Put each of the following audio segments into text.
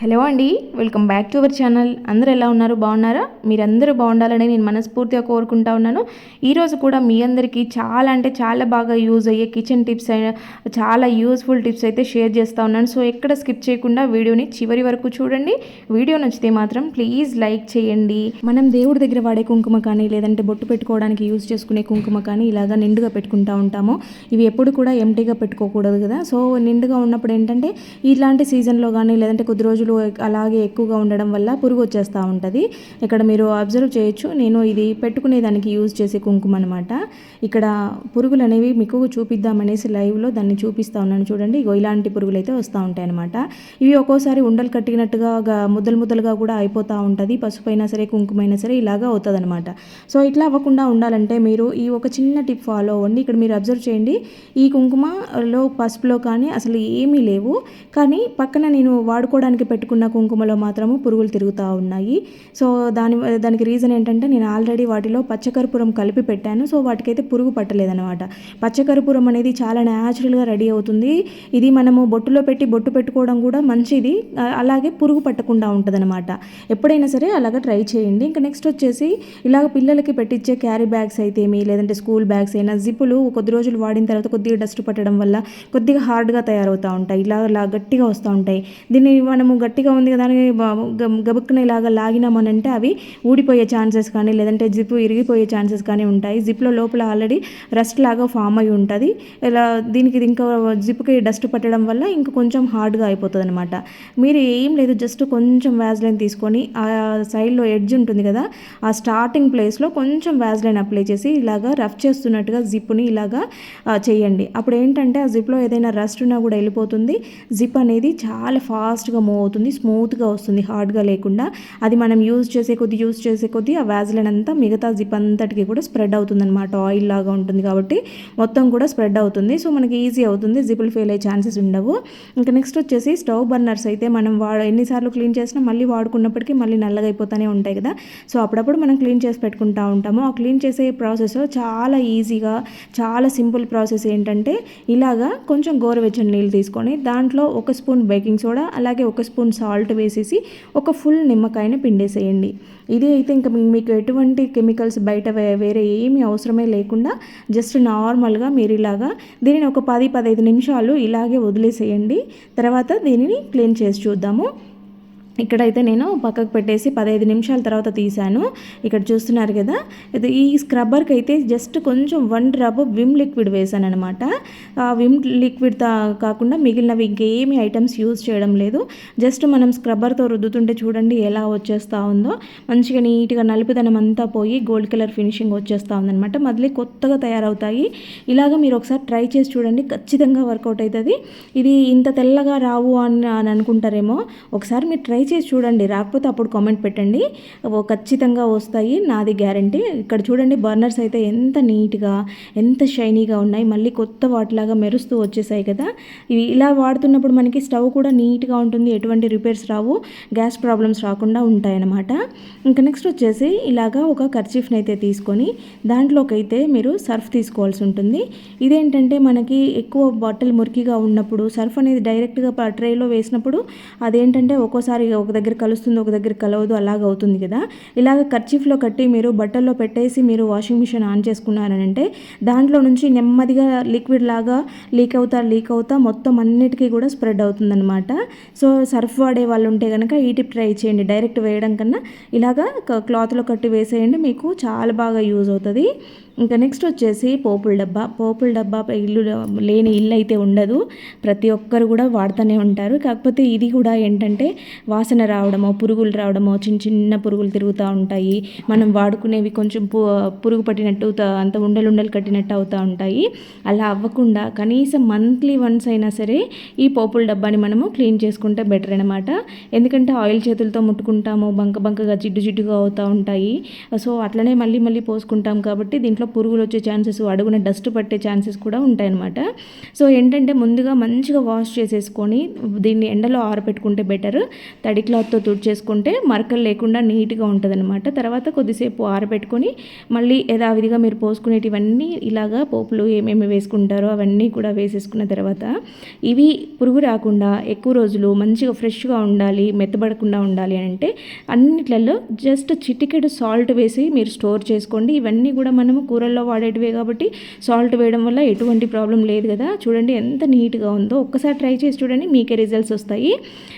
Hello అండి welcome back to our channel. అందరూ ఎలా ఉన్నారు? బాగున్నారా? మీరందరూ బాగుండాలని నేను మనస్ఫూర్తిగా కోరుకుంటా ఉన్నాను. ఈరోజు కూడా మీ అందరికీ చాలా అంటే చాలా బాగా యూజ్ అయ్యే కిచెన్ టిప్స్ చాలా యూస్ఫుల్ టిప్స్ అయితే షేర్ చేస్తూ ఉన్నాను. సో ఎక్కడ స్కిప్ చేయకుండా వీడియోని చివరి వరకు చూడండి. వీడియో నచ్చితే మాత్రం ప్లీజ్ లైక్ చేయండి. మనం దేవుడి దగ్గర వాడే కుంకుమ కానీ లేదంటే బొట్టు పెట్టుకోవడానికి యూజ్ చేసుకునే కుంకుమ కానీ ఇలాగా నిండుగా పెట్టుకుంటా ఉంటాము. ఇవి ఎప్పుడు కూడా ఎంటీగా పెట్టుకోకూడదు కదా. సో నిండుగా ఉన్నప్పుడు ఏంటంటే ఇలాంటి సీజన్లో కానీ లేదంటే కొద్ది రోజులు అలాగే ఎక్కువగా ఉండడం వల్ల పురుగు వచ్చేస్తూ ఉంటుంది. ఇక్కడ మీరు అబ్జర్వ్ చేయొచ్చు. నేను ఇది పెట్టుకునే దానికి యూజ్ చేసే కుంకుమ అనమాట ఇక్కడ పురుగులు అనేవి మీకు చూపిద్దామనేసి లైవ్లో దాన్ని చూపిస్తూ ఉన్నాను చూడండి. ఇగో ఇలాంటి పురుగులు అయితే వస్తూ ఉంటాయి అనమాట ఇవి ఒక్కోసారి ఉండలు కట్టినట్టుగా ముద్దలు ముద్దలుగా కూడా అయిపోతూ ఉంటుంది. పసుపు అయినా సరే కుంకుమ అయినా సరే ఇలాగా అవుతుంది అనమాట సో ఇట్లా అవ్వకుండా ఉండాలంటే మీరు ఈ ఒక చిన్న టిప్ ఫాలో అవ్వండి. ఇక్కడ మీరు అబ్జర్వ్ చేయండి. ఈ కుంకుమలో పసుపులో కానీ అసలు ఏమీ లేవు. కానీ పక్కన నేను వాడుకోవడానికి పెట్టుకున్న కుంకుమలో మాత్రము పురుగులు తిరుగుతూ ఉన్నాయి. సో దాని దానికి రీజన్ ఏంటంటే నేను ఆల్రెడీ వాటిలో పచ్చకర్పూరం కలిపి పెట్టాను. సో వాటికైతే పురుగు పట్టలేదనమాట పచ్చకర్పూరం అనేది చాలా న్యాచురల్గా రెడీ అవుతుంది. ఇది మనము బొట్టులో పెట్టి బొట్టు పెట్టుకోవడం కూడా మంచిది. అలాగే పురుగు పట్టకుండా ఉంటుందన్నమాట. ఎప్పుడైనా సరే అలాగా ట్రై చేయండి. ఇంకా నెక్స్ట్ వచ్చేసి ఇలాగ పిల్లలకి పెట్టించే క్యారీ బ్యాగ్స్ అయితేమి లేదంటే స్కూల్ బ్యాగ్స్ అయినా జిప్పులు కొద్ది రోజులు వాడిన తర్వాత కొద్దిగా డస్ట్ పట్టడం వల్ల కొద్దిగా హార్డ్గా తయారవుతూ ఉంటాయి. ఇలా ఇలా గట్టిగా వస్తూ ఉంటాయి. దీన్ని మనము గట్టిగా ఉంది కదా అని బ- గబుక్కున ఇలాగ లాగినామనంటే అవి ఊడిపోయే ఛాన్సెస్ కానీ లేదంటే జిప్ ఇరిగిపోయే ఛాన్సెస్ కానీ ఉంటాయి. జిప్లో లోపల ఆల్రెడీ రస్ట్ లాగా ఫామ్ అయి ఉంటుంది. ఇలా దీనికి ఇది ఇంకా జిప్కి డస్ట్ పట్టడం వల్ల ఇంకా కొంచెం హార్డ్గా అయిపోతుంది అనమాట మీరు ఏం లేదు జస్ట్ కొంచెం వ్యాజ్లైన్ తీసుకొని ఆ సైడ్లో ఎడ్జ్ ఉంటుంది కదా ఆ స్టార్టింగ్ ప్లేస్లో కొంచెం వ్యాజ్లైన్ అప్లై చేసి ఇలాగా రఫ్ చేస్తున్నట్టుగా జిప్ని ఇలాగా చేయండి. అప్పుడు ఏంటంటే ఆ జిప్లో ఏదైనా రస్ట్ ఉన్నా కూడా వెళ్ళిపోతుంది. జిప్ అనేది చాలా ఫాస్ట్గా మూవ్ అవుతుంది. స్మూత్గా వస్తుంది హార్డ్గా లేకుండా. అది మనం యూజ్ చేసే కొద్ది యూజ్ చేసే కొద్దీ ఆ వ్యాజ్లైన్ అంతా మిగతా జిప్ అంతటికి కూడా స్ప్రెడ్ అవుతుంది అనమాట ఆయిల్ లాగా ఉంటుంది కాబట్టి మొత్తం కూడా స్ప్రెడ్ అవుతుంది. సో మనకి ఈజీ అవుతుంది. జిప్పులు ఫెయిల్ అయ్యే ఛాన్సెస్ ఉండవు. ఇంకా నెక్స్ట్ వచ్చేసి స్టవ్ బర్నర్స్ అయితే మనం వా ఎన్నిసార్లు క్లీన్ చేసినా మళ్ళీ వాడుకున్నప్పటికీ మళ్ళీ నల్లగా అయిపోతూనే ఉంటాయి కదా. సో అప్పుడప్పుడు మనం క్లీన్ చేసి పెట్టుకుంటా ఉంటాము. ఆ క్లీన్ చేసే ప్రాసెస్ చాలా ఈజీగా చాలా సింపుల్ ప్రాసెస్ ఏంటంటే ఇలాగా కొంచెం గోరువెచ్చని నీళ్ళు తీసుకొని దాంట్లో ఒక స్పూన్ బేకింగ్ సోడా అలాగే ఒక స్పూన్ సాల్ట్ వేసేసి ఒక ఫుల్ నిమ్మకాయని పిండేసేయండి. ఇది అయితే ఇంకా మీకు ఎటువంటి కెమికల్స్ బయట వే- వేరే ఏమీ అవసరమే లేకుండా జస్ట్ నార్మల్గా మీరు ఇలాగా దీనిని ఒక పది పదహైదు నిమిషాలు ఇలాగే వదిలేసేయండి. తర్వాత దీనిని క్లీన్ చేసి చూద్దాము. ఇక్కడైతే నేను పక్కకు పెట్టేసి పదహైదు నిమిషాల తర్వాత తీశాను. ఇక్కడ చూస్తున్నారు కదా ఇది ఈ స్క్రబ్బర్కి అయితే జస్ట్ కొంచెం వన్ డ్రాప్ విమ్ లిక్విడ్ వేసాను అనమాట ఆ విమ్ లిక్విడ్ తా కాకుండా మిగిలినవి ఇంకేమి ఐటమ్స్ యూజ్ చేయడం లేదు. జస్ట్ మనం స్క్రబ్బర్తో రుద్దుతుంటే చూడండి ఎలా వచ్చేస్తూ ఉందో. మంచిగా నీట్గా నలుపుదనం అంతా పోయి గోల్డ్ కలర్ ఫినిషింగ్ వచ్చేస్తూ ఉందన్నమాట. మళ్ళీ కొత్తగా తయారవుతాయి. ఇలాగ మీరు ఒకసారి ట్రై చేసి చూడండి ఖచ్చితంగా వర్కౌట్ అవుతుంది. ఇది ఇంత తెల్లగా రావు అని అని అనుకుంటారేమో. ఒకసారి మీరు ట్రై చేసి చూడండి రాకపోతే అప్పుడు కామెంట్ పెట్టండి. ఓ ఖచ్చితంగా వస్తాయి నాది గ్యారంటీ ఇక్కడ చూడండి బర్నర్స్ అయితే ఎంత నీట్గా ఎంత షైనీగా ఉన్నాయి. మళ్ళీ కొత్త వాటిలాగా మెరుస్తూ వచ్చేసాయి కదా. ఇవి ఇలా వాడుతున్నప్పుడు మనకి స్టవ్ కూడా నీట్గా ఉంటుంది ఎటువంటి రిపేర్స్ రావు గ్యాస్ ప్రాబ్లమ్స్ రాకుండా ఉంటాయన్నమాట. ఇంకా నెక్స్ట్ వచ్చేసి ఇలాగా ఒక కర్చీఫ్ని అయితే తీసుకొని దాంట్లోకైతే మీరు సర్ఫ్ తీసుకోవాల్సి ఉంటుంది. ఇదేంటంటే మనకి ఎక్కువ బాటిల్ మురికిగా ఉన్నప్పుడు సర్ఫ్ అనేది డైరెక్ట్గా ట్రేలో వేసినప్పుడు అదేంటంటే ఒక్కోసారి ఒక దగ్గర కలుస్తుంది ఒక దగ్గర కలవదు అలాగ అవుతుంది కదా. ఇలాగ కర్చీఫ్లో కట్టి మీరు బట్టల్లో పెట్టేసి మీరు వాషింగ్ మిషన్ ఆన్ చేసుకున్నారనంటే దాంట్లో నుంచి నెమ్మదిగా లిక్విడ్ లాగా లీక్ అవుతా లీక్ అవుతా మొత్తం అన్నిటికీ కూడా స్ప్రెడ్ అవుతుందన్నమాట. సో సర్ఫ్ వాడే వాళ్ళు ఉంటే కనుక ఈ టిప్ ట్రై చేయండి. డైరెక్ట్ వేయడం కన్నా ఇలాగా క- క్లాత్లో కట్టి వేసేయండి మీకు చాలా బాగా యూజ్ అవుతుంది. ఇంకా నెక్స్ట్ వచ్చేసి పోపుల డబ్బా. పోపుల డబ్బా ఇల్లు లేని ఇల్లు అయితే ఉండదు. ప్రతి ఒక్కరు కూడా వాడుతూనే ఉంటారు. కాకపోతే ఇది కూడా ఏంటంటే వాసన రావడమో పురుగులు రావడమో చిన్న చిన్న పురుగులు తిరుగుతూ ఉంటాయి. మనం వాడుకునేవి కొంచెం పు పురుగు పట్టినట్టు అంత ఉండలు ఉండలు కట్టినట్టు అవుతూ ఉంటాయి. అలా అవ్వకుండా కనీసం మంత్లీ వన్స్ అయినా సరే ఈ పోపుల డబ్బాని మనము క్లీన్ చేసుకుంటే బెటర్ అనమాట ఎందుకంటే ఆయిల్ చేతులతో ముట్టుకుంటాము బంక బంకగా జిడ్డు జిడ్డుగా అవుతూ ఉంటాయి. సో అట్లనే మళ్ళీ మళ్ళీ పోసుకుంటాం కాబట్టి దీంట్లో పురుగులు వచ్చే ఛాన్సెస్ అడుగున డస్ట్ పట్టే ఛాన్సెస్ కూడా ఉంటాయన్నమాట. సో ఏంటంటే ముందుగా మంచిగా వాష్ చేసేసుకొని దీన్ని ఎండలో ఆరబెట్టుకుంటే బెటర్. తడి క్లాత్తో తుడిచేసుకుంటే మరకలు లేకుండా నీట్గా ఉంటుంది తర్వాత కొద్దిసేపు ఆరబెట్టుకొని మళ్ళీ యథావిధిగా మీరు పోసుకునేటివన్నీ ఇలాగా పోపులు ఏమేమి వేసుకుంటారో అవన్నీ కూడా వేసేసుకున్న తర్వాత ఇవి పురుగు రాకుండా ఎక్కువ రోజులు మంచిగా ఫ్రెష్గా ఉండాలి మెత్తబడకుండా ఉండాలి అని అంటే అన్నిట్లలో జస్ట్ చిటికెడు సాల్ట్ వేసి మీరు స్టోర్ చేసుకోండి. ఇవన్నీ కూడా మనము కూరల్లో వాడేటివే కాబట్టి సాల్ట్ వేయడం వల్ల ఎటువంటి ప్రాబ్లం లేదు కదా. చూడండి ఎంత నీట్గా ఉందో. ఒక్కసారి ట్రై చేసి చూడండి మీకే రిజల్ట్స్ వస్తాయి.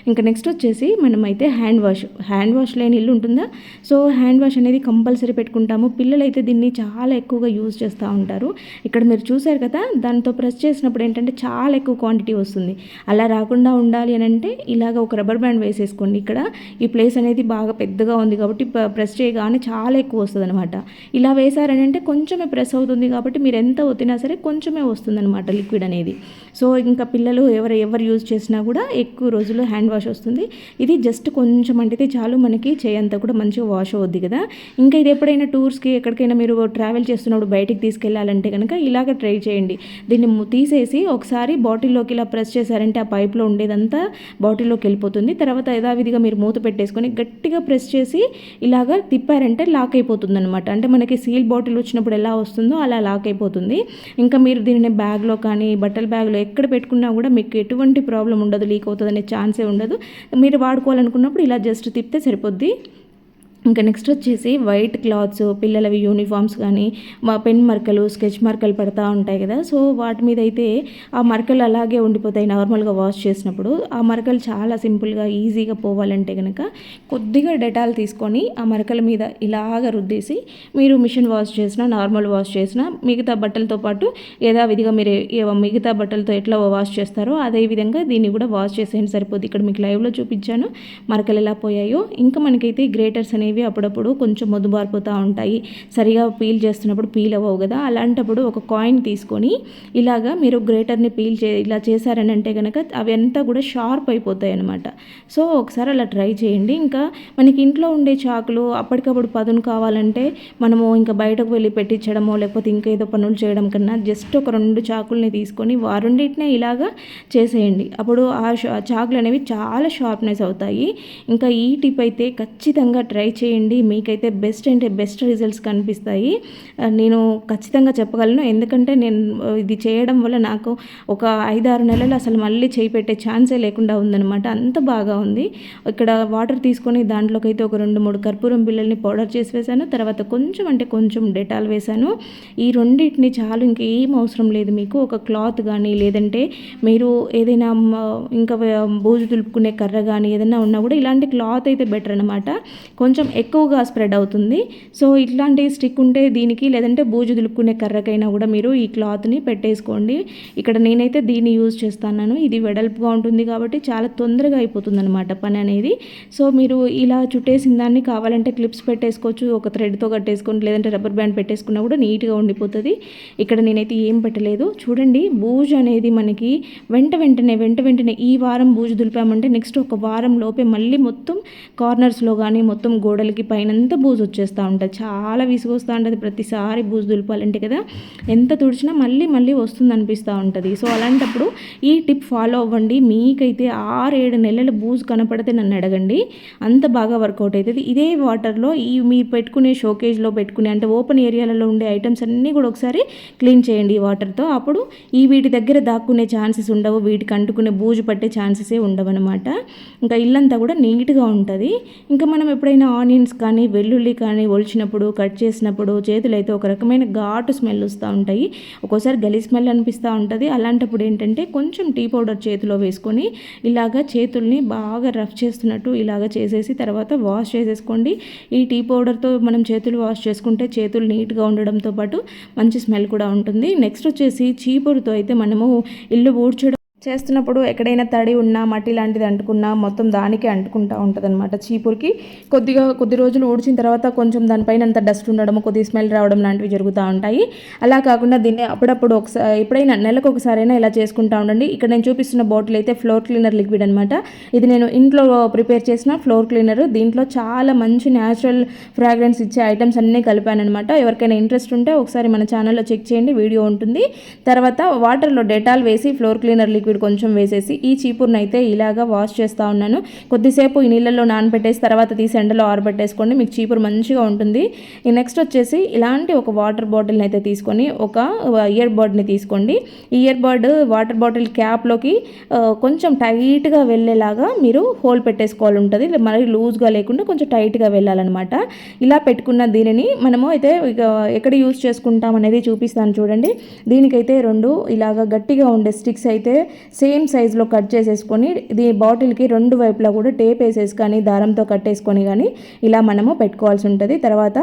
ఇంకా నెక్స్ట్ వచ్చేసి మనమైతే హ్యాండ్ వాష్. హ్యాండ్ వాష్ లేని ఇల్లు ఉంటుందా? సో హ్యాండ్ వాష్ అనేది కంపల్సరీ పెట్టుకుంటాము. పిల్లలు అయితే దీన్ని చాలా ఎక్కువగా యూజ్ చేస్తూ ఉంటారు. ఇక్కడ మీరు చూసారు కదా దాంతో ప్రెస్ చేసినప్పుడు ఏంటంటే చాలా ఎక్కువ క్వాంటిటీ వస్తుంది. అలా రాకుండా ఉండాలి అని అంటే ఇలాగ ఒక రబ్బర్ బ్యాండ్ వేసేసుకోండి. ఇక్కడ ఈ ప్లేస్ అనేది బాగా పెద్దగా ఉంది కాబట్టి ప్రెస్ చేయగానే చాలా ఎక్కువ వస్తుంది అనమాట ఇలా వేసారని అంటే కొంచెం కొంచెమే ప్రెస్ అవుతుంది కాబట్టి మీరు ఎంత ఒత్తినా సరే కొంచెమే వస్తుంది అనమాట లిక్విడ్ అనేది. సో ఇంకా పిల్లలు ఎవరు ఎవరు యూజ్ చేసినా కూడా ఎక్కువ రోజులు హ్యాండ్ వాష్ వస్తుంది. ఇది జస్ట్ కొంచెం అంటే చాలు మనకి చేయంతా కూడా మంచిగా వాష్ అవుద్ది కదా. ఇంకా ఇది ఎప్పుడైనా టూర్స్కి ఎక్కడికైనా మీరు ట్రావెల్ చేస్తున్నప్పుడు బయటికి తీసుకెళ్ళాలంటే కనుక ఇలాగ ట్రై చేయండి. దీన్ని తీసేసి ఒకసారి బాటిల్లోకి ఇలా ప్రెస్ చేశారంటే ఆ పైప్లో ఉండేదంతా బాటిల్లోకి వెళ్ళిపోతుంది. తర్వాత యథావిధిగా మీరు మూత పెట్టేసుకొని గట్టిగా ప్రెస్ చేసి ఇలాగ తిప్పారంటే లాక్ అయిపోతుంది అనమాట అంటే మనకి సీల్ బాటిల్ వచ్చినప్పుడు ఎలా వస్తుందో అలా లాక్ అయిపోతుంది. ఇంకా మీరు దీనిని బ్యాగ్లో కానీ బట్టల బ్యాగ్లో ఎక్కడ పెట్టుకున్నా కూడా మీకు ఎటువంటి ప్రాబ్లం ఉండదు లీక్ అవుతుంది అనే ఛాన్సే ఉండదు. మీరు వాడుకోవాలనుకున్నప్పుడు ఇలా జస్ట్ తిప్పితే సరిపోద్ది. ఇంకా నెక్స్ట్ వచ్చేసి వైట్ క్లాత్స్ పిల్లలవి యూనిఫామ్స్ కానీ మా పెన్ మరకలు స్కెచ్ మరకలు పడతా ఉంటాయి కదా. సో వాటి మీద అయితే ఆ మరకలు అలాగే ఉండిపోతాయి నార్మల్గా వాష్ చేసినప్పుడు. ఆ మరకలు చాలా సింపుల్గా ఈజీగా పోవాలంటే కనుక కొద్దిగా డెటాల్ తీసుకొని ఆ మరకల మీద ఇలాగ రుద్దేసి మీరు మిషన్ వాష్ చేసినా నార్మల్ వాష్ చేసినా మిగతా బట్టలతో పాటు యథావిధిగా మీరు మిగతా బట్టలతో ఎట్లా వాష్ చేస్తారో అదే విధంగా దీన్ని కూడా వాష్ చేసేయండి సరిపోద్ది. ఇక్కడ మీకు లైవ్లో చూపించాను. మరకలు ఎలా పోయాయో. ఇంకా మనకైతే గ్రేటర్స్ అనేవి అప్పుడప్పుడు కొంచెం మొద్దుబారిపోతూ ఉంటాయి. సరిగా పీల్ చేస్తున్నప్పుడు పీల్ అవ్వవు కదా. అలాంటప్పుడు ఒక కాయిన్ తీసుకొని ఇలాగా మీరు గ్రేటర్ని పీల్ చే ఇలా చేశారని అంటే కనుక అవి అంతా కూడా షార్ప్ అయిపోతాయి అనమాట సో ఒకసారి అలా ట్రై చేయండి. ఇంకా మనకి ఇంట్లో ఉండే చాకులు అప్పటికప్పుడు పదును కావాలంటే మనము ఇంకా బయటకు వెళ్ళి పెట్టించడమో లేకపోతే ఇంకేదో పనులు చేయడం కన్నా జస్ట్ ఒక రెండు చాకుల్ని తీసుకొని వారుండిటినే ఇలాగా చేసేయండి. అప్పుడు ఆ చాకులు అనేవి చాలా షార్ప్నెస్ అవుతాయి. ఇంకా ఈ టిప్ అయితే ఖచ్చితంగా ట్రై చేయండి. మీకైతే బెస్ట్ అంటే బెస్ట్ రిజల్ట్స్ కనిపిస్తాయి. నేను ఖచ్చితంగా చెప్పగలను. ఎందుకంటే నేను ఇది చేయడం వల్ల నాకు ఒక ఐదారు నెలలు అసలు మళ్ళీ చేయి పెట్టే ఛాన్సే లేకుండా ఉందన్నమాట. అంత బాగా ఉంది. ఇక్కడ వాటర్ తీసుకొని దాంట్లోకి అయితే ఒక రెండు మూడు కర్పూరం బిళ్ళల్ని పౌడర్ చేసి వేశాను. తర్వాత కొంచెం అంటే కొంచెం డెటాల్ వేశాను. ఈ రెండింటిని చాలు ఇంకేం అవసరం లేదు మీకు. ఒక క్లాత్ కానీ లేదంటే మీరు ఏదైనా ఇంకా బూజు దులుపుకునే కర్ర కానీ ఏదైనా ఉన్నా కూడా ఇలాంటి క్లాత్ అయితే బెటర్ అనమాట కొంచెం ఎక్కువగా స్ప్రెడ్ అవుతుంది. సో ఇట్లాంటి స్టిక్ ఉంటే దీనికి లేదంటే బూజు దులుపుకునే కర్రకైనా కూడా మీరు ఈ క్లాత్ని పెట్టేసుకోండి. ఇక్కడ నేనైతే దీన్ని యూజ్ చేస్తాను ఇది వెడల్పుగా ఉంటుంది కాబట్టి చాలా తొందరగా అయిపోతుంది అనమాట పని అనేది. సో మీరు ఇలా చుట్టేసిన దాన్ని కావాలంటే క్లిప్స్ పెట్టేసుకోవచ్చు. ఒక థ్రెడ్తో కట్టేసుకొని లేదంటే రబ్బర్ బ్యాండ్ పెట్టేసుకున్నా కూడా నీట్గా ఉండిపోతుంది. ఇక్కడ నేనైతే ఏం పెట్టలేదు. చూడండి బూజు అనేది మనకి వెంట వెంటనే వెంట వెంటనే ఈ వారం బూజు దులిపామంటే నెక్స్ట్ ఒక వారం లోపే మళ్ళీ మొత్తం కార్నర్స్లో కానీ మొత్తం గోడ గోడలకి పైనంతా బూజు వచ్చేస్తూ ఉంటుంది. చాలా విసుగొస్తూ ఉంటుంది. ప్రతిసారి బూజు దులపాలంటే కదా ఎంత తుడిచినా మళ్ళీ మళ్ళీ వస్తుంది అనిపిస్తూ ఉంటుంది. సో అలాంటప్పుడు ఈ టిప్ ఫాలో అవ్వండి. మీకైతే ఆరు ఏడు నెలల బూజు కనపడితే నన్ను అడగండి. అంత బాగా వర్కౌట్ అవుతుంది ఇదే వాటర్లో ఈ మీరు పెట్టుకునే షోకేజ్లో పెట్టుకునే అంటే ఓపెన్ ఏరియాలలో ఉండే ఐటమ్స్ అన్నీ కూడా ఒకసారి క్లీన్ చేయండి ఈ వాటర్తో. అప్పుడు ఈ వీటి దగ్గర దాక్కునే ఛాన్సెస్ ఉండవు. వీటికి అంటుకునే బూజు పట్టే ఛాన్సెసే ఉండవు అనమాట ఇంకా ఇల్లంతా కూడా నీట్గా ఉంటుంది. ఇంకా మనం ఎప్పుడైనా ఆనియన్స్ కానీ వెల్లుల్లి కానీ ఒలిచినప్పుడు కట్ చేసినప్పుడు చేతులైతే ఒక రకమైన ఘాటు స్మెల్ వస్తూ ఉంటాయి. ఒక్కోసారి గలి స్మెల్ అనిపిస్తూ ఉంటుంది. అలాంటప్పుడు ఏంటంటే కొంచెం టీ పౌడర్ చేతిలో వేసుకొని ఇలాగా చేతుల్ని బాగా రఫ్ చేస్తున్నట్టు ఇలాగ చేసేసి తర్వాత వాష్ చేసేసుకోండి. ఈ టీ పౌడర్తో మనం చేతులు వాష్ చేసుకుంటే చేతులు నీట్గా ఉండడంతో పాటు మంచి స్మెల్ కూడా ఉంటుంది. నెక్స్ట్ వచ్చేసి చీపురుతో అయితే మనము ఇల్లు ఊడ్చడం చేస్తున్నప్పుడు ఎక్కడైనా తడి ఉన్నా మట్టి లాంటిది అంటుకున్నా మొత్తం దానికే అంటుకుంటా ఉంటుంది అనమాట చీపురికి. కొద్దిగా కొద్ది రోజులు ఊడ్చిన తర్వాత కొంచెం దానిపైన అంత డస్ట్ ఉండడం కొద్ది స్మెల్ రావడం లాంటివి జరుగుతూ ఉంటాయి. అలా కాకుండా దీన్ని అప్పుడప్పుడు ఒకసారి ఎప్పుడైనా నెలకు ఒకసారైనా ఇలా చేసుకుంటా ఉండండి. ఇక్కడ నేను చూపిస్తున్న బాటిల్ అయితే ఫ్లోర్ క్లీనర్ లిక్విడ్ అనమాట ఇది నేను ఇంట్లో ప్రిపేర్ చేసిన ఫ్లోర్ క్లీనర్. దీంట్లో చాలా మంచి న్యాచురల్ ఫ్రాగ్రెన్స్ ఇచ్చే ఐటమ్స్ అన్నీ కలిపాను అనమాట ఎవరికైనా ఇంట్రెస్ట్ ఉంటే ఒకసారి మన ఛానల్లో చెక్ చేయండి వీడియో ఉంటుంది. తర్వాత వాటర్లో డెటాల్ వేసి ఫ్లోర్ క్లీనర్ లిక్విడ్ లిక్విడ్ కొంచెం వేసేసి ఈ చీపుర్ని అయితే ఇలాగా వాష్ చేస్తూ ఉన్నాను. కొద్దిసేపు ఈ నీళ్ళల్లో నానబెట్టేసి తర్వాత తీసి ఎండలో ఆరబెట్టేసుకోండి. మీకు చీపురు మంచిగా ఉంటుంది. నెక్స్ట్ వచ్చేసి ఇలాంటి ఒక వాటర్ బాటిల్ని అయితే తీసుకొని ఒక ఇయర్ బర్డ్ని తీసుకోండి. ఇయర్ బర్డ్ వాటర్ బాటిల్ క్యాప్లోకి కొంచెం టైట్గా వెళ్ళేలాగా మీరు హోల్ పెట్టేసుకోవాలి ఉంటుంది మరి లూజ్గా లేకుండా కొంచెం టైట్గా వెళ్ళాలన్నమాట. ఇలా పెట్టుకున్న దీనిని మనము అయితే ఇక ఎక్కడ యూజ్ చేసుకుంటాం అనేది చూపిస్తాను చూడండి. దీనికైతే రెండు ఇలాగా గట్టిగా ఉండే స్టిక్స్ అయితే సేమ్ సైజులో కట్ చేసేసుకొని ఇది బాటిల్కి రెండు వైపులా కూడా టేప్ వేసేసి కానీ దారంతో కట్టేసుకొని కానీ ఇలా మనము పెట్టుకోవాల్సి ఉంటుంది. తర్వాత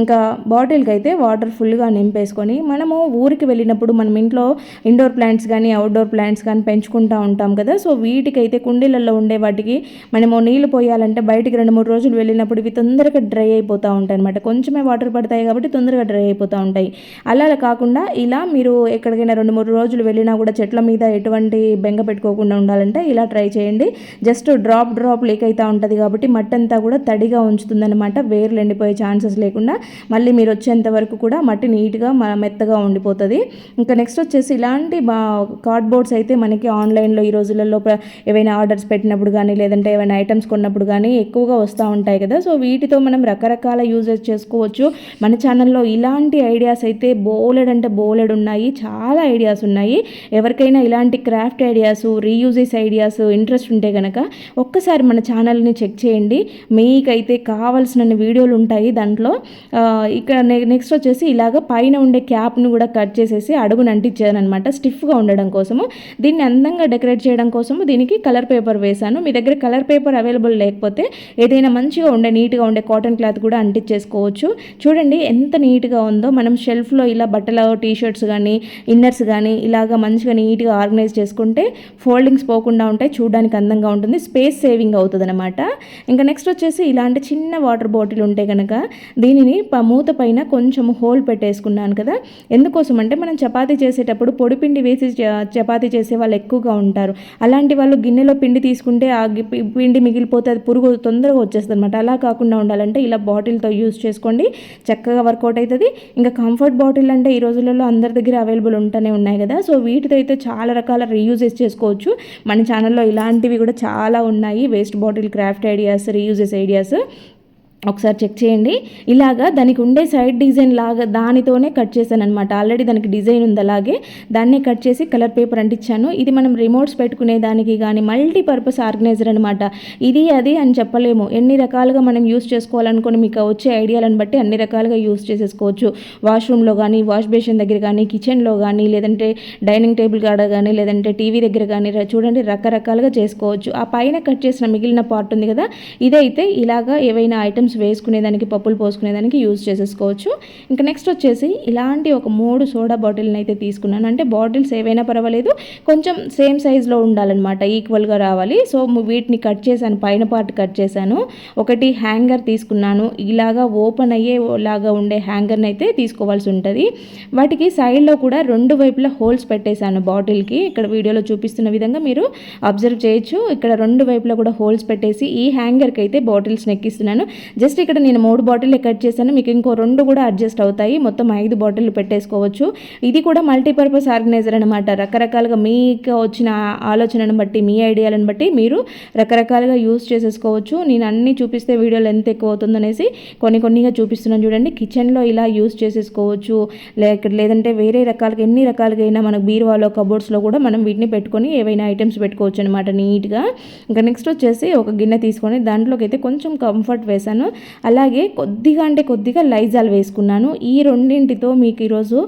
ఇంకా బాటిల్కి అయితే వాటర్ ఫుల్గా నింపేసుకొని మనము ఊరికి వెళ్ళినప్పుడు మనం ఇంట్లో ఇండోర్ ప్లాంట్స్ కానీ అవుట్డోర్ ప్లాంట్స్ కానీ పెంచుకుంటూ ఉంటాం కదా. సో వీటికైతే కుండీలలో ఉండే వాటికి మనము నీళ్ళు పోయాలంటే బయటికి రెండు మూడు రోజులు వెళ్ళినప్పుడు ఇవి తొందరగా డ్రై అయిపోతూ ఉంటాయి అనమాట కొంచెమే వాటర్ పడతాయి కాబట్టి తొందరగా డ్రై అయిపోతూ ఉంటాయి. అలా కాకుండా ఇలా మీరు ఎక్కడికైనా రెండు మూడు రోజులు వెళ్ళినా కూడా చెట్ల మీద ఎటువంటి బెంగ పెట్టుకోకుండా ఉండాలంటే ఇలా ట్రై చేయండి. జస్ట్ డ్రాప్ డ్రాప్ లీక్ అవుతూ ఉంటుంది కాబట్టి మట్టి అంతా కూడా తడిగా ఉంచుతుందన్నమాట. వేర్లు ఎండిపోయే ఛాన్సెస్ లేకుండా మళ్ళీ మీరు వచ్చేంత వరకు కూడా మట్టి నీట్గా మెత్తగా ఉండిపోతుంది. ఇంకా నెక్స్ట్ వచ్చేసి ఇలాంటి బా కార్డ్బోర్డ్స్ అయితే మనకి ఆన్లైన్లో ఈ రోజులలో ఏవైనా ఆర్డర్స్ పెట్టినప్పుడు కానీ లేదంటే ఏమైనా ఐటమ్స్ కొన్నప్పుడు కానీ ఎక్కువగా వస్తూ ఉంటాయి కదా. సో వీటితో మనం రకరకాల యూజెస్ చేసుకోవచ్చు. మన ఛానల్లో ఇలాంటి ఐడియాస్ అయితే బోలెడ్ అంటే బోలెడ్ ఉన్నాయి చాలా ఐడియాస్ ఉన్నాయి. ఎవరికైనా ఇలాంటి craft ideas reuses ideas interest ఉంటే కనుక ఒక్కసారి మన ఛానల్ని చెక్ చేయండి. మీకైతే కావాల్సిన వీడియోలు ఉంటాయి దాంట్లో. ఇక్కడ నెక్స్ట్ వచ్చేసి ఇలాగ పైన ఉండే క్యాప్ను కూడా కట్ చేసేసి అడుగును అంటించాను అనమాట స్టిఫ్గా ఉండడం కోసము. దీన్ని అందంగా డెకరేట్ చేయడం కోసము దీనికి కలర్ పేపర్ వేశాను. మీ దగ్గర కలర్ పేపర్ అవైలబుల్ లేకపోతే ఏదైనా మంచిగా ఉండే నీట్గా ఉండే కాటన్ క్లాత్ కూడా అంటించేసుకోవచ్చు. చూడండి ఎంత నీట్గా ఉందో. మనం షెల్ఫ్లో ఇలా బట్టల టీ షర్ట్స్ కానీ ఇన్నర్స్ కానీ ఇలాగ మంచిగా నీట్గా ఆర్గనైజ్ చేసుకుంటే ఫోల్డింగ్స్ పోకుండా ఉంటాయి చూడడానికి అందంగా ఉంటుంది స్పేస్ సేవింగ్ అవుతుంది అనమాట ఇంకా నెక్స్ట్ వచ్చేసి ఇలాంటి చిన్న వాటర్ బాటిల్ ఉంటే కనుక దీనిని మూత పైన కొంచెం హోల్ పెట్టేసుకున్నాను కదా. ఎందుకోసం అంటే మనం చపాతీ చేసేటప్పుడు పొడి పిండి వేసి చపాతీ చేసే వాళ్ళు ఎక్కువగా ఉంటారు. అలాంటి వాళ్ళు గిన్నెలో పిండి తీసుకుంటే ఆ పిండి మిగిలిపోతే అది పురుగు తొందరగా వచ్చేస్తుంది అనమాట అలా కాకుండా ఉండాలంటే ఇలా బాటిల్తో యూస్ చేసుకోండి. చక్కగా వర్కౌట్ అవుతుంది ఇంకా కంఫర్ట్ బాటిల్ అంటే ఈ రోజులలో అందరి దగ్గర అవైలబుల్ ఉంటూనే ఉన్నాయి కదా. సో వీటితో అయితే చాలా రకాల రీయూజెస్ చేసుకోవచ్చు. మన ఛానల్లో ఇలాంటివి కూడా చాలా ఉన్నాయి. Waste bottle craft ideas reuses ideas ఒకసారి చెక్ చేయండి. ఇలాగా దానికి ఉండే సైడ్ డిజైన్ లాగా దానితోనే కట్ చేశాను అనమాట ఆల్రెడీ దానికి డిజైన్ ఉంది అలాగే. దాన్నే కట్ చేసి కలర్ పేపర్ అంటించాను. ఇది మనం రిమోట్స్ పెట్టుకునే దానికి కానీ మల్టీపర్పస్ ఆర్గనైజర్ అనమాట ఇది అది అని చెప్పలేము. ఎన్ని రకాలుగా మనం యూస్ చేసుకోవాలనుకుని మీకు వచ్చే ఐడియాలను బట్టి అన్ని రకాలుగా యూస్ చేసేసుకోవచ్చు. వాష్రూమ్లో కానీ వాష్ బేసిన్ దగ్గర కానీ కిచెన్లో కానీ లేదంటే డైనింగ్ టేబుల్ కాడ కానీ లేదంటే టీవీ దగ్గర కానీ చూడండి రకరకాలుగా చేసుకోవచ్చు. ఆ పైన కట్ చేసిన మిగిలిన పార్ట్ ఉంది కదా. ఇదైతే ఇలాగా ఏవైనా ఐటమ్స్ ఐటమ్స్ వేసుకునేదానికి పప్పులు పోసుకునేదానికి యూజ్ చేసేసుకోవచ్చు. ఇంకా నెక్స్ట్ వచ్చేసి ఇలాంటి ఒక మూడు సోడా బాటిల్ని అయితే తీసుకున్నాను. అంటే బాటిల్స్ ఏవైనా పర్వాలేదు కొంచెం సేమ్ సైజులో ఉండాలన్నమాట ఈక్వల్గా రావాలి. సో వీటిని కట్ చేశాను పైన పార్ట్ కట్ చేశాను. ఒకటి హ్యాంగర్ తీసుకున్నాను. ఇలాగా ఓపెన్ అయ్యే లాగా ఉండే హ్యాంగర్ని అయితే తీసుకోవాల్సి ఉంటుంది. వాటికి సైడ్లో కూడా రెండు వైపులా హోల్స్ పెట్టేశాను బాటిల్కి. ఇక్కడ వీడియోలో చూపిస్తున్న విధంగా మీరు అబ్జర్వ్ చేయొచ్చు. ఇక్కడ రెండు వైపులా కూడా హోల్స్ పెట్టేసి ఈ హ్యాంగర్కి అయితే బాటిల్స్ నెక్కిస్తున్నాను. జస్ట్ ఇక్కడ నేను మూడు బాటిల్ కట్ చేశాను. మీకు ఇంకో రెండు కూడా అడ్జస్ట్ అవుతాయి. మొత్తం ఐదు బాటిల్ పెట్టేసుకోవచ్చు. ఇది కూడా మల్టీపర్పస్ ఆర్గనైజర్ అనమాట రకరకాలుగా మీకు వచ్చిన ఆలోచనను బట్టి మీ ఐడియాలను బట్టి మీరు రకరకాలుగా యూస్ చేసేసుకోవచ్చు. నేను అన్నీ చూపిస్తే వీడియోలు ఎంత ఎక్కువ అవుతుందనేసి కొన్ని కొన్నిగా చూపిస్తున్నాను చూడండి. కిచెన్లో ఇలా యూస్ చేసేసుకోవచ్చు. లేక లేదంటే వేరే రకాలుగా ఎన్ని రకాలుగా అయినా మనకు బీరువాలో కబోర్డ్స్లో కూడా మనం వీటిని పెట్టుకొని ఏవైనా ఐటమ్స్ పెట్టుకోవచ్చు అనమాట నీట్గా. ఇంకా నెక్స్ట్ వచ్చేసి ఒక గిన్నె తీసుకొని దాంట్లోకి అయితే కొంచెం కంఫర్ట్ వేసాను అలాగే కొద్దిగా అంటే కొద్దిగా లైజాల్ వేసుకున్నాను. ఈ రెండింటితో మీకు ఈరోజు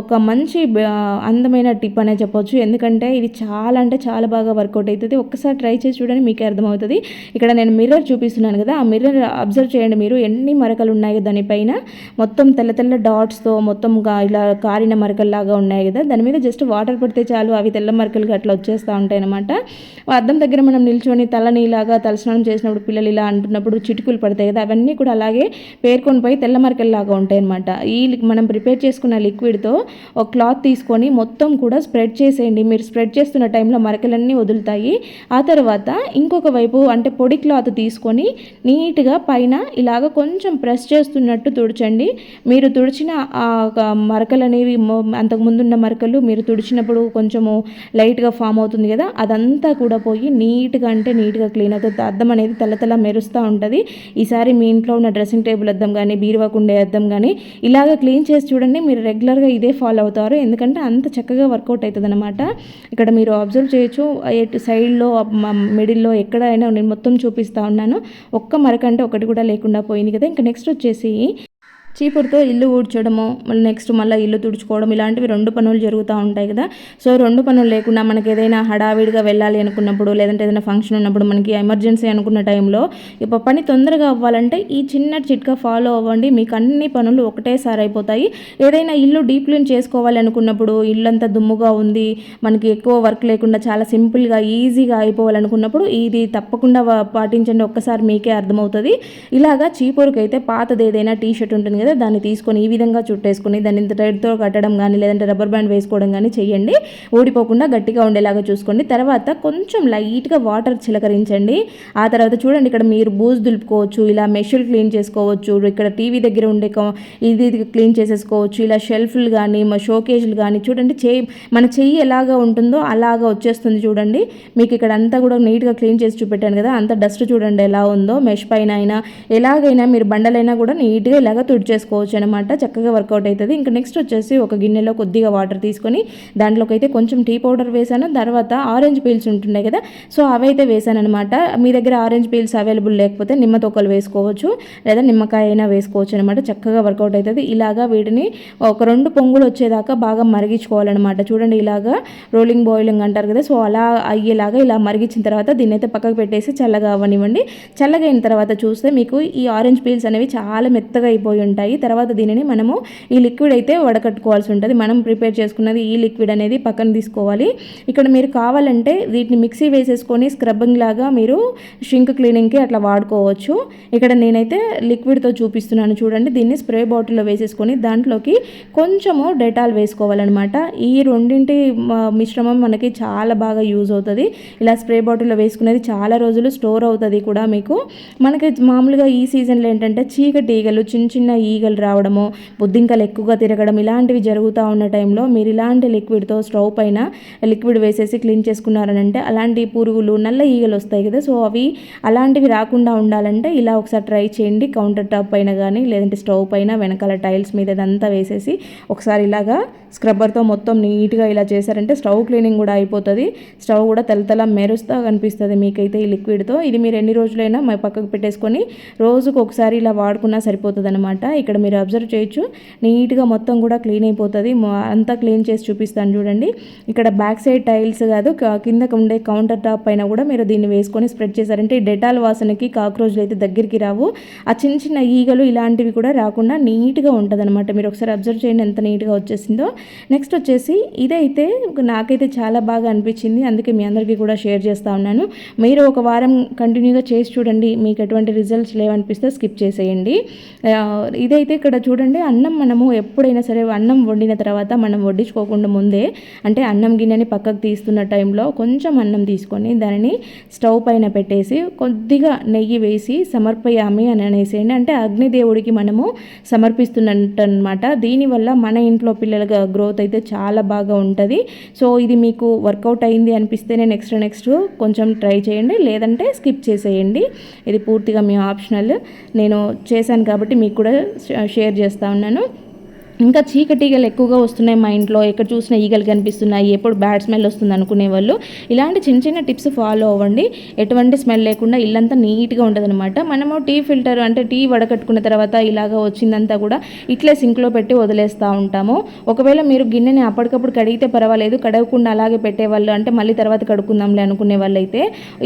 ఒక మంచి అందమైన టిప్ అనే చెప్పొచ్చు. ఎందుకంటే ఇది చాలా అంటే చాలా బాగా వర్కౌట్ అవుతుంది. ఒక్కసారి ట్రై చేసి చూడండి మీకే అర్థమవుతుంది. ఇక్కడ నేను మిర్రర్ చూపిస్తున్నాను కదా ఆ మిర్రర్ అబ్జర్వ్ చేయండి మీరు. ఎన్ని మరకలు ఉన్నాయి దానిపైన? మొత్తం తెల్ల తెల్ల డాట్స్తో మొత్తం ఇలా కారిన మరకల్లాగా ఉన్నాయి కదా. దాని మీద జస్ట్ వాటర్ పడితే చాలు అవి తెల్ల మరకలుగా అట్లా వచ్చేస్తూ ఉంటాయి అనమాట అద్దం దగ్గర మనం నిల్చొని తలని ఇలాగా తలస్నానం చేసినప్పుడు పిల్లలు ఇలా అంటున్నప్పుడు చిటుకులు పడతాయి కదా అవన్నీ కూడా అలాగే పేర్కొని పోయి తెల్ల మరకల్లాగా ఉంటాయి అనమాట ఈ మనం ప్రిపేర్ చేసుకున్న లిక్విడ్తో ఒక క్లాత్ తీసుకొని మొత్తం కూడా స్ప్రెడ్ చేసేయండి. మీరు స్ప్రెడ్ చేస్తున్న టైంలో మరకలన్నీ వదులుతాయి. ఆ తర్వాత ఇంకొక వైపు అంటే పొడి క్లాత్ తీసుకొని నీట్గా పైన ఇలాగ కొంచెం ప్రెస్ చేస్తున్నట్టు తుడచండి. మీరు తుడిచిన ఆ మరకలు అనేవి అంతకుముందున్న అంతకు ముందున్న మరకలు మీరు తుడిచినప్పుడు కొంచెము లైట్గా ఫామ్ అవుతుంది కదా అదంతా కూడా పోయి నీట్గా అంటే నీట్గా క్లీన్ అవుతుంది. అద్దం అనేది తెల్ల తెల్ల మెరుస్తూ ఉంటుంది. ఈసారి మీ ఇంట్లో ఉన్న డ్రెస్సింగ్ టేబుల్ అద్దం కానీ బీరువాకు ఉండే అద్దం కానీ ఇలాగ క్లీన్ చేసి చూడండి మీరు రెగ్యులర్గా ఇదే ఫాలో అవుతారు. ఎందుకంటే అంత చక్కగా వర్కౌట్ అవుతుంది అనమాట ఇక్కడ మీరు అబ్జర్వ్ చేయొచ్చు. ఎటు సైడ్లో మిడిల్లో ఎక్కడైనా నేను మొత్తం చూపిస్తూ ఉన్నాను. ఒక్క మరకంటే ఒకటి కూడా లేకుండా పోయింది కదా. ఇంకా నెక్స్ట్ వచ్చేసి చీపురుతో ఇల్లు ఊడ్చడము మళ్ళీ నెక్స్ట్ మళ్ళీ ఇల్లు తుడుచుకోవడం ఇలాంటివి రెండు పనులు జరుగుతూ ఉంటాయి కదా. సో రెండు పనులు లేకుండా మనకి ఏదైనా హడావిడిగా వెళ్ళాలి అనుకున్నప్పుడు లేదంటే ఏదైనా ఫంక్షన్ ఉన్నప్పుడు మనకి ఎమర్జెన్సీ అనుకున్న టైంలో ఇప్పుడు పని తొందరగా అవ్వాలంటే ఈ చిన్న చిట్కా ఫాలో అవ్వండి. మీకు అన్ని పనులు ఒకటేసారి అయిపోతాయి. ఏదైనా ఇల్లు డీప్ క్లీన్ చేసుకోవాలి అనుకున్నప్పుడు ఇల్లంతా దుమ్ముగా ఉంది మనకి ఎక్కువ వర్క్ లేకుండా చాలా సింపుల్గా ఈజీగా అయిపోవాలనుకున్నప్పుడు ఇది తప్పకుండా పాటించండి. ఒక్కసారి మీకే అర్థమవుతుంది. ఇలాగా చీపురుకైతే పాతది ఏదైనా టీ షర్ట్ ఉంటుంది కదా దాన్ని తీసుకొని ఈ విధంగా చుట్టేసుకొని దాన్ని ఇంత టైట్తో కట్టడం కానీ లేదంటే రబ్బర్ బ్యాండ్ వేసుకోవడం కానీ చేయండి ఊడిపోకుండా గట్టిగా ఉండేలాగా చూసుకోండి. తర్వాత కొంచెం లైట్గా వాటర్ చిలకరించండి. ఆ తర్వాత చూడండి ఇక్కడ మీరు బూజు దులుపుకోవచ్చు ఇలా మెషులు క్లీన్ చేసుకోవచ్చు ఇక్కడ టీవీ దగ్గర ఉండే ఇది క్లీన్ చేసేసుకోవచ్చు ఇలా షెల్ఫ్లు కానీ మా షోకేజ్లు కానీ చూడండి చేయి మన చెయ్యి ఎలాగా ఉంటుందో అలాగా వచ్చేస్తుంది చూడండి. మీకు ఇక్కడ అంతా కూడా నీట్గా క్లీన్ చేసి చూపెట్టాను కదా అంత డస్ట్ చూడండి ఎలా ఉందో మెష్ పైన అయినా ఎలాగైనా మీరు బండలైనా కూడా నీట్గా ఇలాగ చేసుకోవచ్చు అనమాట చక్కగా వర్కౌట్ అవుతుంది ఇంకా నెక్స్ట్ వచ్చేసి ఒక గిన్నెలో కొద్దిగా వాటర్ తీసుకొని దాంట్లోకి అయితే కొంచెం టీ పౌడర్ వేసాను. తర్వాత ఆరెంజ్ పీల్స్ ఉంటున్నాయి కదా సో అవైతే వేసాను అనమాట మీ దగ్గర ఆరెంజ్ పీల్స్ అవైలబుల్ లేకపోతే నిమ్మ తొక్కలు వేసుకోవచ్చు లేదా నిమ్మకాయ అయినా వేసుకోవచ్చు అనమాట చక్కగా వర్కౌట్ అవుతుంది ఇలాగా వీటిని ఒక రెండు పొంగులు వచ్చేదాకా బాగా మరిగించుకోవాలన్నమాట. చూడండి ఇలాగా రోలింగ్ బాయిలింగ్ అంటారు కదా సో అలా అయ్యేలాగా ఇలా మరిగించిన తర్వాత దీన్ని అయితే పక్కకు పెట్టేసి చల్లగా అవ్వనివ్వండి. చల్లగా అయిన తర్వాత చూస్తే మీకు ఈ ఆరెంజ్ పీల్స్ అనేవి చాలా మెత్తగా అయిపోయి ఉంటాయి. తర్వాత దీనిని మనము ఈ లిక్విడ్ అయితే వడకట్టుకోవాల్సి ఉంటుంది. మనం ప్రిపేర్ చేసుకున్నది ఈ లిక్విడ్ అనేది పక్కన తీసుకోవాలి. ఇక్కడ మీరు కావాలంటే వీటిని మిక్సీ వేసేసుకొని స్క్రబ్బింగ్ లాగా మీరు షింక్ క్లీనింగ్కి అట్లా వాడుకోవచ్చు. ఇక్కడ నేనైతే లిక్విడ్తో చూపిస్తున్నాను చూడండి. దీన్ని స్ప్రే బాటిల్లో వేసేసుకొని దాంట్లోకి కొంచెము డెటాల్ వేసుకోవాలన్నమాట. ఈ రెండింటి మిశ్రమం మనకి చాలా బాగా యూజ్ అవుతుంది. ఇలా స్ప్రే బాటిల్లో వేసుకునేది చాలా రోజులు స్టోర్ అవుతుంది కూడా మీకు. మనకి మామూలుగా ఈ సీజన్లో ఏంటంటే చీకటి ఈగలు చిన్న చిన్న ఈగలు రావడము బుద్ధింకలు ఎక్కువగా తిరగడం ఇలాంటివి జరుగుతూ ఉన్న టైంలో మీరు ఇలాంటి లిక్విడ్తో స్టవ్ పైన లిక్విడ్ వేసేసి క్లీన్ చేసుకున్నారనంటే అలాంటి పురుగులు నల్ల ఈగలు వస్తాయి కదా సో అవి అలాంటివి రాకుండా ఉండాలంటే ఇలా ఒకసారి ట్రై చేయండి. కౌంటర్ టాప్ పైన కానీ లేదంటే స్టవ్ పైన వెనకాల టైల్స్ మీద ఇదంతా వేసేసి ఒకసారి ఇలాగా స్క్రబ్బర్తో మొత్తం నీట్గా ఇలా చేశారంటే స్టవ్ క్లీనింగ్ కూడా అయిపోతుంది. స్టవ్ కూడా తెల్ల మెరుస్తూ మెరుస్తా కనిపిస్తుంది మీకైతే ఈ లిక్విడ్తో. ఇది మీరు ఎన్ని రోజులైనా మా పక్కకు పెట్టేసుకొని రోజుకు ఒకసారి ఇలా వాడుకున్నా సరిపోతుంది అనమాట ఇక్కడ మీరు అబ్జర్వ్ చేయొచ్చు. నీట్గా మొత్తం కూడా క్లీన్ అయిపోతుంది. అంతా క్లీన్ చేసి చూపిస్తాను చూడండి. ఇక్కడ బ్యాక్ సైడ్ టైల్స్ కాదు కిందకు ఉండే కౌంటర్ టాప్ పైన కూడా మీరు దీన్ని వేసుకొని స్ప్రెడ్ చేశారంటే ఈ డెటాల్ వాసనకి కాక్రోచ్లు అయితే దగ్గరికి రావు. ఆ చిన్న చిన్న ఈగలు ఇలాంటివి కూడా రాకుండా నీట్గా ఉంటుంది అనమాట మీరు ఒకసారి అబ్జర్వ్ చేయండి ఎంత నీట్గా వచ్చేసిందో. నెక్స్ట్ వచ్చేసి ఇదైతే నాకైతే చాలా బాగా అనిపించింది. అందుకే మీ అందరికీ కూడా షేర్ చేస్తూ ఉన్నాను. మీరు ఒక వారం కంటిన్యూగా చేసి చూడండి. మీకు ఎటువంటి రిజల్ట్స్ లేవనిపిస్తే స్కిప్ చేసేయండి. ఇది ఇదైతే ఇక్కడ చూడండి అన్నం మనము ఎప్పుడైనా సరే అన్నం వండిన తర్వాత మనం వడ్డించుకోకుండా ముందే అంటే అన్నం గిన్నెని పక్కకు తీస్తున్న టైంలో కొంచెం అన్నం తీసుకొని దానిని స్టవ్ పైన పెట్టేసి కొద్దిగా నెయ్యి వేసి సమర్పయామి అని అనేసేయండి అంటే అగ్నిదేవుడికి మనము సమర్పిస్తున్నట్టు అనమాట దీనివల్ల మన ఇంట్లో పిల్లల గ్రోత్ అయితే చాలా బాగా ఉంటుంది. సో ఇది మీకు వర్కౌట్ అయింది అనిపిస్తేనే నెక్స్ట్ నెక్స్ట్ కొంచెం ట్రై చేయండి. లేదంటే స్కిప్ చేసేయండి. ఇది పూర్తిగా మీ ఆప్షనల్. నేను చేశాను కాబట్టి మీకు కూడా షేర్ చేస్తూ ఉన్నాను. ఇంకా చీకటి ఈగలు ఎక్కువగా వస్తున్నాయి మా ఇంట్లో. ఎక్కడ చూసినా ఈగలు కనిపిస్తున్నాయి. ఎప్పుడు బ్యాడ్ స్మెల్ వస్తుంది అనుకునే వాళ్ళు. ఇలాంటి చిన్న చిన్న టిప్స్ ఫాలో అవ్వండి. ఎటువంటి స్మెల్ లేకుండా ఇల్లంతా నీట్గా ఉంటుంది అనమాట మనము టీ ఫిల్టర్ అంటే టీ వడకట్టుకున్న తర్వాత ఇలాగ వచ్చిందంతా కూడా ఇట్లే సింక్లో పెట్టి వదిలేస్తూ ఉంటాము. ఒకవేళ మీరు గిన్నెని అప్పటికప్పుడు కడిగితే పర్వాలేదు. కడగకుండా అలాగే పెట్టేవాళ్ళు అంటే మళ్ళీ తర్వాత కడుక్కుందాంలే అనుకునే వాళ్ళు అయితే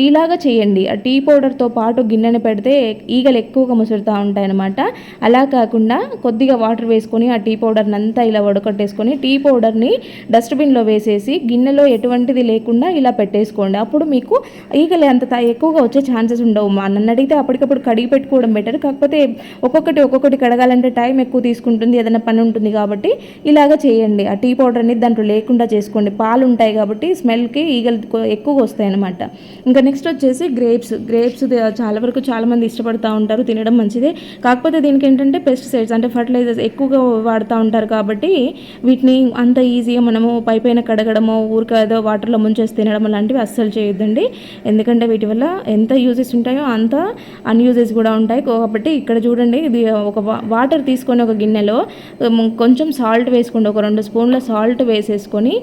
ఇలాగ చేయండి. ఆ టీ పౌడర్తో పాటు గిన్నెని పెడితే ఈగలు ఎక్కువగా ముసురుతూ ఉంటాయి అనమాట అలా కాకుండా కొద్దిగా వాటర్ వేసుకొని ఆ టీ పౌడర్ని అంతా ఇలా వడకట్టేసుకొని టీ పౌడర్ని డస్ట్బిన్లో వేసేసి గిన్నెలో ఎటువంటిది లేకుండా ఇలా పెట్టేసుకోండి. అప్పుడు మీకు ఈగలు అంత ఎక్కువగా వచ్చే ఛాన్సెస్ ఉండవు మా నన్ను అడిగితే అప్పటికప్పుడు కడిగి పెట్టుకోవడం బెటర్. కాకపోతే ఒక్కొక్కటి ఒక్కొక్కటి కడగాలంటే టైం ఎక్కువ తీసుకుంటుంది ఏదైనా పని ఉంటుంది కాబట్టి ఇలాగ చేయండి. ఆ టీ పౌడర్ని దాంట్లో లేకుండా చేసుకోండి. పాలు ఉంటాయి కాబట్టి స్మెల్కి ఈగలు ఎక్కువగా వస్తాయి అన్నమాట. ఇంకా నెక్స్ట్ వచ్చేసి గ్రేప్స్. గ్రేప్స్ చాలా వరకు చాలామంది ఇష్టపడుతూ ఉంటారు తినడం మంచిదే. కాకపోతే దీనికి ఏంటంటే పెస్టిసైడ్స్ అంటే ఫర్టిలైజర్స్ ఎక్కువగా వాడుతూ ఉంటారు కాబట్టి వీటిని అంత ఈజీగా మనము పై పైన కడగడమో ఊరిక ఏదో వాటర్లో ముంచేసి తినడం లాంటివి అస్సలు చేయొద్దండి. ఎందుకంటే వీటి వల్ల ఎంత యూజెస్ ఉంటాయో అంత అన్యూజెస్ కూడా ఉంటాయి. కాబట్టి ఇక్కడ చూడండి ఇది ఒక వాటర్ తీసుకొని ఒక గిన్నెలో కొంచెం సాల్ట్ వేసుకోండి. ఒక రెండు స్పూన్ల సాల్ట్ వేసేసుకొని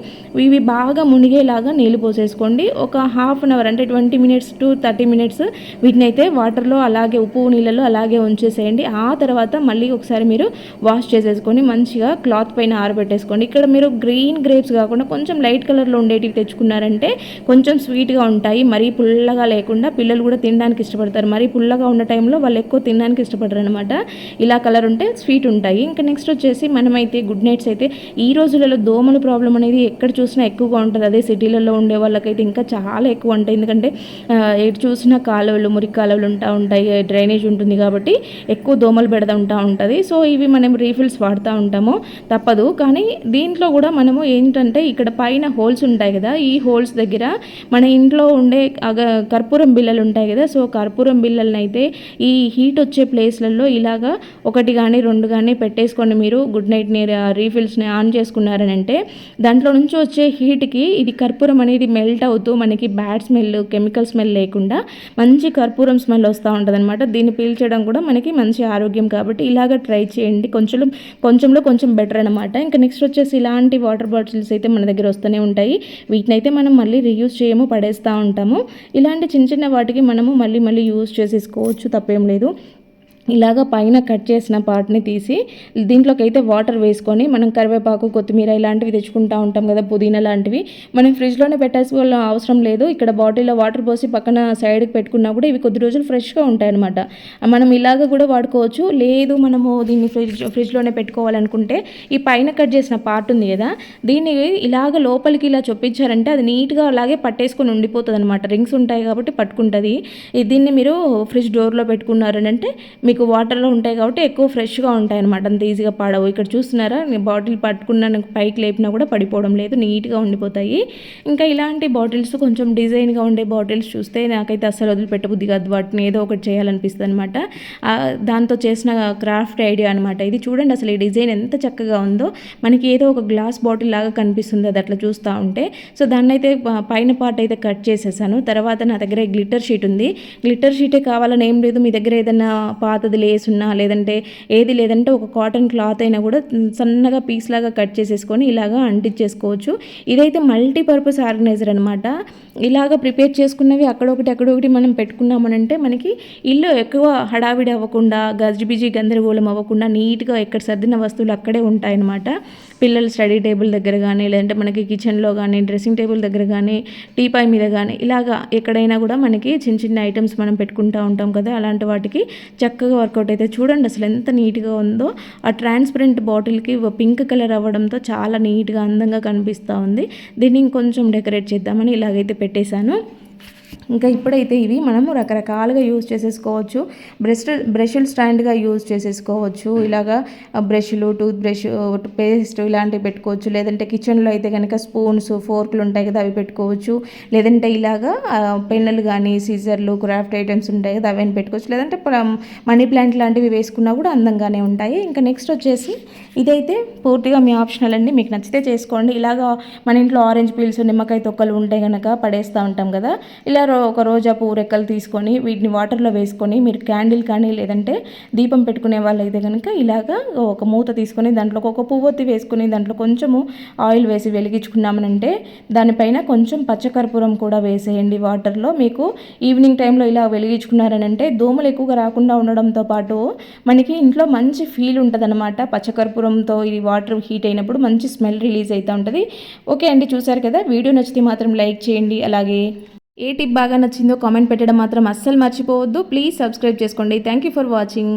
ఇవి బాగా మునిగేలాగా నీళ్ళు పోసేసుకోండి. ఒక హాఫ్ అన్ అవర్ అంటే twenty minutes to thirty minutes వీటిని అయితే వాటర్లో అలాగే ఉప్పు నీళ్ళలో అలాగే ఉంచేసేయండి. ఆ తర్వాత మళ్ళీ ఒకసారి మీరు వాష్ చేసేసుకొని మంచిగా క్లాత్ పైన ఆరబెట్టేసుకోండి. ఇక్కడ మీరు గ్రీన్ గ్రేప్స్ కాకుండా కొంచెం లైట్ కలర్లో ఉండేటివి తెచ్చుకున్నారంటే కొంచెం స్వీట్గా ఉంటాయి. మరీ పుల్లగా లేకుండా పిల్లలు కూడా తినడానికి ఇష్టపడతారు. మరీ పుల్లగా ఉన్న టైంలో వాళ్ళు ఎక్కువ తినడానికి ఇష్టపడరు అనమాట ఇలా కలర్ ఉంటే స్వీట్ ఉంటాయి. ఇంకా నెక్స్ట్ వచ్చేసి మనమైతే గుడ్ నైట్స్ అయితే ఈ రోజులలో దోమల ప్రాబ్లం అనేది ఎక్కడ చూసినా ఎక్కువగా ఉంటుంది. అదే సిటీలలో ఉండే వాళ్ళకైతే ఇంకా చాలా ఎక్కువ ఉంటాయి. ఎందుకంటే ఎటు చూసినా కాలువలు మురికి కాలువలు ఉంటా ఉంటాయి. డ్రైనేజ్ ఉంటుంది కాబట్టి ఎక్కువ దోమలు పెడతా ఉంటా ఉంటుంది. సో ఇవి మనం రీఫిల్స్ వాడుతూ ఉంటాము. తప్పదు. కానీ దీంట్లో కూడా మనము ఏంటంటే ఇక్కడ పైన హోల్స్ ఉంటాయి కదా ఈ హోల్స్ దగ్గర మన ఇంట్లో ఉండే కర్పూరం బిళ్ళలు ఉంటాయి కదా సో కర్పూరం బిళ్ళలను అయితే ఈ హీట్ వచ్చే ప్లేస్లలో ఇలాగా ఒకటి కానీ రెండు కానీ పెట్టేసుకొని మీరు. గుడ్ నైట్ని రీఫిల్స్ని ఆన్ చేసుకున్నారని అంటే దాంట్లో నుంచి వచ్చే హీట్కి ఇది కర్పూరం అనేది మెల్ట్ అవుతూ మనకి బ్యాడ్ స్మెల్ కెమికల్ స్మెల్ లేకుండా మంచి కర్పూరం స్మెల్ వస్తూ ఉంటుంది అనమాట దీన్ని పీల్చడం కూడా మనకి మంచి ఆరోగ్యం కాబట్టి ఇలాగ ట్రై చేయండి. కొంచెం కొంచెం విషయంలో కొంచెం బెటర్ అనమాట ఇంకా నెక్స్ట్ వచ్చేసి ఇలాంటి వాటర్ బాటిల్స్ అయితే మన దగ్గర వస్తూనే ఉంటాయి. వీటిని అయితే మనం మళ్ళీ రీయూజ్ చేయము పడేస్తూ ఉంటాము. ఇలాంటి చిన్న చిన్న వాటికి మనము మళ్ళీ మళ్ళీ యూజ్ చేసేసుకోవచ్చు తప్పేం లేదు. ఇలాగ పైన కట్ చేసిన పార్ట్ని తీసి దీంట్లోకి అయితే వాటర్ వేసుకొని మనం కరివేపాకు కొత్తిమీర ఇలాంటివి తెచ్చుకుంటూ ఉంటాం కదా పుదీనా లాంటివి. మనం ఫ్రిడ్జ్లోనే పెట్టేసుకోవాల అవసరం లేదు. ఇక్కడ బాటిల్లో వాటర్ పోసి పక్కన సైడ్కి పెట్టుకున్నా కూడా ఇవి కొద్ది రోజులు ఫ్రెష్గా ఉంటాయి అనమాట మనం ఇలాగ కూడా వాడుకోవచ్చు. లేదు మనము దీన్ని ఫ్రిడ్జ్ ఫ్రిడ్జ్లోనే పెట్టుకోవాలనుకుంటే ఈ పైన కట్ చేసిన పార్ట్ ఉంది కదా దీన్ని ఇలాగ లోపలికి ఇలా చొప్పించారంటే అది నీట్గా అలాగే పట్టేసుకొని ఉండిపోతుంది అనమాట రింగ్స్ ఉంటాయి కాబట్టి పట్టుకుంటుంది. దీన్ని మీరు ఫ్రిడ్జ్ డోర్లో పెట్టుకున్నారని అంటే మీకు వాటర్లో ఉంటాయి కాబట్టి ఎక్కువ ఫ్రెష్గా ఉంటాయి అనమాట అంత ఈజీగా పాడవు. ఇక్కడ చూస్తున్నారా? నేను బాటిల్ పట్టుకున్నాను పైకి లేపినా కూడా పడిపోవడం లేదు. నీట్గా ఉండిపోతాయి. ఇంకా ఇలాంటి బాటిల్స్ కొంచెం డిజైన్గా ఉండే బాటిల్స్ చూస్తే నాకైతే అస్సలు వదిలిపెట్టబుద్ది కాదు. వాటిని ఏదో ఒకటి చేయాలనిపిస్తుంది అనమాట దాంతో చేసిన క్రాఫ్ట్ ఐడియా అనమాట ఇది చూడండి అసలు ఈ డిజైన్ ఎంత చక్కగా ఉందో. మనకి ఏదో ఒక గ్లాస్ బాటిల్ లాగా కనిపిస్తుంది అది అట్లా చూస్తూ ఉంటే. సో దాన్ని అయితే పైన పార్ట్ అయితే కట్ చేసేసాను. తర్వాత నా దగ్గర గ్లిటర్ షీట్ ఉంది. గ్లిటర్ షీటే కావాలని ఏం లేదు. మీ దగ్గర ఏదైనా పాత పాతది లేసున్నా లేదంటే ఏది లేదంటే ఒక కాటన్ క్లాత్ అయినా కూడా సన్నగా పీస్ లాగా కట్ చేసేసుకొని ఇలాగా అంటించేసుకోవచ్చు. ఇదైతే మల్టీపర్పస్ ఆర్గనైజర్ అనమాట ఇలాగ ప్రిపేర్ చేసుకున్నవి అక్కడొకటి అక్కడొకటి మనం పెట్టుకున్నామనంటే మనకి ఇల్లు ఎక్కువ హడావిడి అవ్వకుండా గజిబిజి గందరగోళం అవ్వకుండా నీట్గా ఎక్కడ సర్దిన వస్తువులు అక్కడే ఉంటాయన్నమాట. పిల్లల స్టడీ టేబుల్ దగ్గర కానీ లేదంటే మనకి కిచెన్లో కానీ డ్రెస్సింగ్ టేబుల్ దగ్గర కానీ టీపాయ్ మీద కానీ ఇలాగా ఎక్కడైనా కూడా మనకి చిన్న చిన్న ఐటమ్స్ మనం పెట్టుకుంటూ ఉంటాం కదా. అలాంటి వాటికి చక్కగా వర్కౌట్ అయితే చూడండి అసలు ఎంత నీట్గా ఉందో. ఆ ట్రాన్స్పరెంట్ బాటిల్కి పింక్ కలర్ అవ్వడంతో చాలా నీట్గా అందంగా కనిపిస్తూ ఉంది. దీన్ని ఇంకొంచెం డెకరేట్ చేద్దామని ఇలాగైతే పెట్టేశాను. ఇంకా ఇప్పుడైతే ఇవి మనము రకరకాలుగా యూజ్ చేసేసుకోవచ్చు. బ్రష్ బ్రష్లు స్టాండ్గా యూజ్ చేసేసుకోవచ్చు. ఇలాగా బ్రష్లు టూత్ బ్రష్ పేస్ట్ ఇలాంటివి పెట్టుకోవచ్చు. లేదంటే కిచెన్లో అయితే కనుక స్పూన్స్ ఫోర్క్లు ఉంటాయి కదా అవి పెట్టుకోవచ్చు. లేదంటే ఇలాగా పెన్నులు కానీ సీజర్లు క్రాఫ్ట్ ఐటమ్స్ ఉంటాయి కదా అవన్నీ పెట్టుకోవచ్చు. లేదంటే మనీ ప్లాంట్ లాంటివి వేసుకున్నా కూడా అందంగానే ఉంటాయి. ఇంకా నెక్స్ట్ వచ్చేసి ఇదైతే పూర్తిగా మీ ఆప్షనల్ అండి మీకు నచ్చితే చేసుకోండి. ఇలాగా మన ఇంట్లో ఆరెంజ్ పీల్స్ నిమ్మకాయ తొక్కలు ఉంటే కనుక పడేస్తూ ఉంటాం కదా. ఇలా ఒక రోజా పువ్వు రెక్కలు తీసుకొని వీటిని వాటర్లో వేసుకొని మీరు క్యాండిల్ కానీ లేదంటే దీపం పెట్టుకునే వాళ్ళైతే కనుక ఇలాగా ఒక మూత తీసుకొని దాంట్లో ఒక పువ్వొత్తి వేసుకుని దాంట్లో కొంచెము ఆయిల్ వేసి వెలిగించుకున్నామనంటే దానిపైన కొంచెం పచ్చకర్పూరం కూడా వేసేయండి వాటర్లో. మీకు ఈవినింగ్ టైంలో ఇలా వెలిగించుకున్నారనంటే దోమలు ఎక్కువగా రాకుండా ఉండడంతో పాటు మనకి ఇంట్లో మంచి ఫీల్ ఉంటుందన్నమాట. పచ్చకర్పూరంతో ఇది వాటర్ హీట్ అయినప్పుడు మంచి స్మెల్ రిలీజ్ అవుతూ ఉంటుంది. ఓకే అండి చూసారు కదా? వీడియో నచ్చితే మాత్రం లైక్ చేయండి. అలాగే ఏ టిప్ బాగా నచ్చిందో కామెంట్ పెట్టడం మాత్రం అస్సలు మర్చిపోవద్దు. ప్లీజ్ సబ్స్క్రైబ్ చేసుకోండి. Thank you for watching